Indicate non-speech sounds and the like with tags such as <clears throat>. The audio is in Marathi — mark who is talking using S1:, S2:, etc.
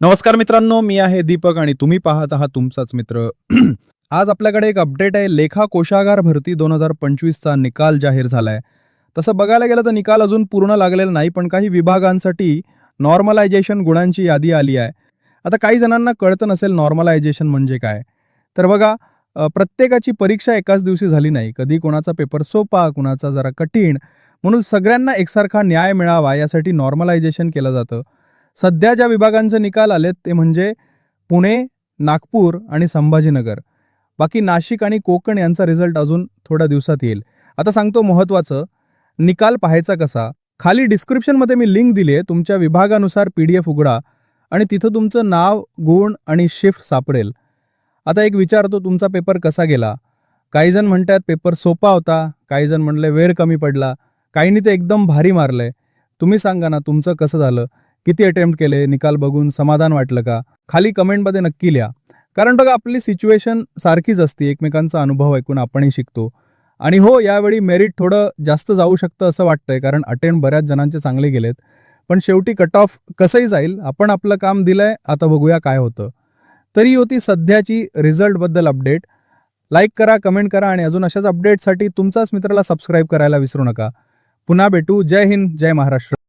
S1: नमस्कार मित्रांनो मी आहे दीपक आणि तुम्ही पाहत आहात तुमचाच मित्र. <clears throat> आज आपल्याकडे एक अपडेट आहे. लेखा कोशागार भरती दोन हजार पंचवीसचा निकाल जाहीर झाला आहे तसं बघायला गेलं तर निकाल अजून पूर्ण लागलेला नाही पण काही विभागांसाठी नॉर्मलायझेशन गुणांची यादी आली आहे. आता काही जणांना कळतं नसेल नॉर्मलायझेशन म्हणजे काय. तर बघा प्रत्येकाची परीक्षा एकाच दिवशी झाली नाही. कधी कोणाचा पेपर सोपा कुणाचा जरा कठीण. म्हणून सगळ्यांना एकसारखा न्याय मिळावा यासाठी नॉर्मलायझेशन केलं जातं. सध्या ज्या विभागांचे निकाल आलेत ते म्हणजे पुणे नागपूर आणि संभाजीनगर. बाकी नाशिक आणि कोकण यांचा रिझल्ट अजून थोड्या दिवसात येईल. आता सांगतो महत्त्वाचं. निकाल पाहायचा कसा? खाली डिस्क्रिप्शनमध्ये मी लिंक दिली आहे. तुमच्या विभागानुसार पी डी एफ उघडा आणि तिथं तुमचं नाव गुण आणि शिफ्ट सापडेल. आता एक विचारतो तुमचा पेपर कसा गेला? काही जण म्हणतात पेपर सोपा होता. काही जण म्हणले वेळ कमी पडला. काहींनी ते एकदम भारी मारलंय. तुम्ही सांगा ना तुमचं कसं झालं? किती अटेम्प्ट केले निकाल बघून समाधान वाटलं का? खाली कमेंटमध्ये नक्की लिहा. कारण बघा आपली सिच्युएशन सारखीच असते एकमेकांचा अनुभव ऐकून आपणही शिकतो. आणि हो यावेळी मेरिट थोडं जास्त जाऊ शकतं असं वाटतंय कारण अटेम्प्ट बऱ्याच जणांचे चांगले गेलेत. पण शेवटी कट ऑफ कसंही जाईल आपण आपलं काम दिलंय आता बघूया काय होतं. तरी होती सध्याची रिझल्टबद्दल अपडेट लाईक करा कमेंट करा आणि अजून अशाच अपडेटसाठी तुमचाच मित्राला सबस्क्राईब करायला विसरू नका. पुन्हा भेटू. जय हिंद जय महाराष्ट्र.